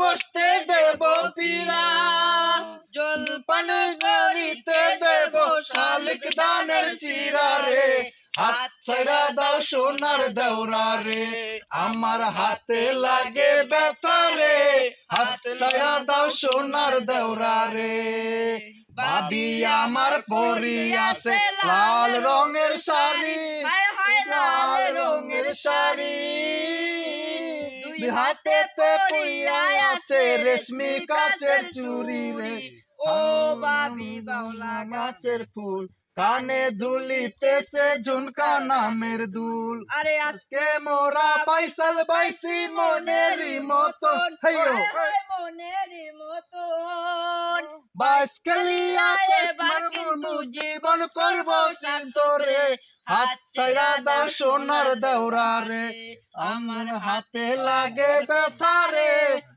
বসতে দেব পীরা জলপান গড়িতে দেব শালিক দানের চিরা রে। হাত ছেড়া দাও সোনার দেওরা রে। আমার হাতে লাগে ব্যথা রে। হাত ছেড়া দাও সোনার দেওরা রে। ভাবি আমার পরি আছে লাল রঙের শাড়ি। লাল রঙের শাড়ি। দুই হাতে তে পইয়া আছে রেশমি কাচের চুড়ি রে। ও বাবি বাউলা গাছের ফুল কানে ঝুলিতেছে ঝুনকা নামের দুল। আরে আজকে মোরা পাইসাল বাইসি মনেরই মতন। হেয়ো মনেরই মতন। বাসকালিয়া এবার কিন্তু জীবন করব শান্তরে হাত ছাইরা দাও সোনার দৌড়া রে আমার হাতে লাগে ব্যথা রে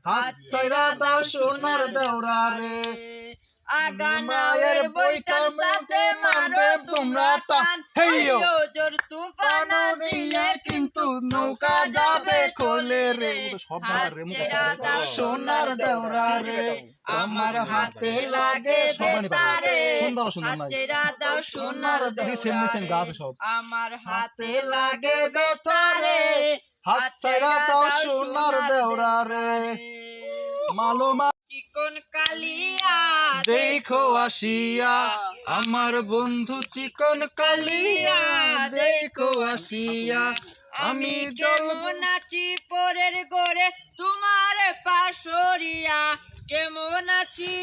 হাত ছাইরা দাও সোনার দৌড়া রে আগানায়ের বইটার সাথে মারবে তোমরা টান। হেইয়ো জোর তুফান যাবে খোলে রে সোনার দেওরা রে আমার হাতে লাগে বেতারে দাও সোনার আমার হাতে লাগে বেতারে হাত ছাইরা দাও সোনার দেওরা রে। মালুমা চিকন কালিয়া দেখো আসিয়া আমার বন্ধু চিকন কালিয়া দেখো আসিয়া। আমি কেমন আছি পরের গোরে তোমার পাশরিয়া কেমন আছি?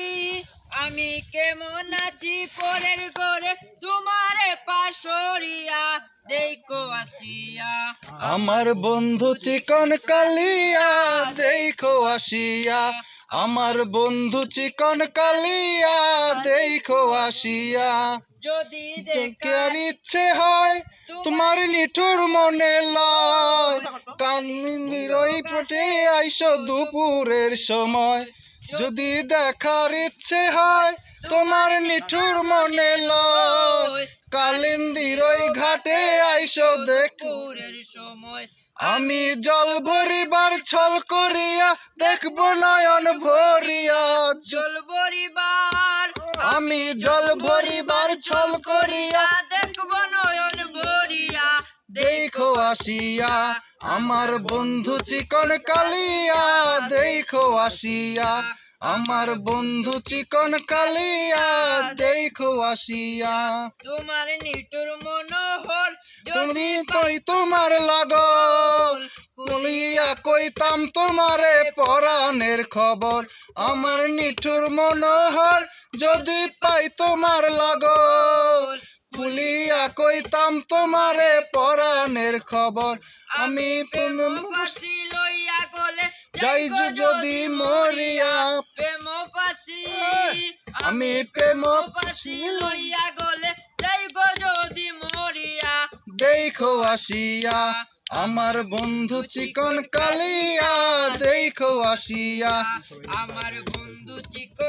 আমি কেমন আছি পরের গোরে তোমার পাশরিয়া দেখো আসিয়া। আমার বন্ধু চিকন কালিয়া দেখো আসিয়া। আমার বন্ধু চিকন কালিয়া দেখো আসিয়া। যদি দেখার ইচ্ছে হয় তোমার লিঠুর মনে লয়। কান্দির ওই পটে আইসো দুপুরের সময়। যদি দেখার ইচ্ছে হয় তোমার নিঠুর মনে লয়। কালিন্দির ওই ঘাটে আইসো দেখ দুপুরের সময়। আমি জল ভরিবার ছল করিয়া দেখব নয়ন ভরিয়া জল। বরিবার আমি জল ভরিবার ছল করিয়া আসিয়া আমার বন্ধু চিকন কালিয়া দেখো আসিয়া। আমার বন্ধু চিকন কালিয়া দেখো আসিয়া। তোমার নিটুর মনোহর তুমি কই তোমার লাগল বলিয়া কইতাম তোমারে পরাণের খবর। আমার নিঠুর মনোহর যদি পাই তোমার লাগল বলিয়া কইতাম তোমারে পরাণের খবর। আমি লইয়া গলে যাই যদি মরিয়া। প্রেম ফাঁসি আমি প্রেম ফাঁসি লইয়া গলে। যাই যদি মরিয়া। দেখো আসিয়া আমার বন্ধু চিকন কালিয়া দেখো আসিয়া। আমার বন্ধু চিকন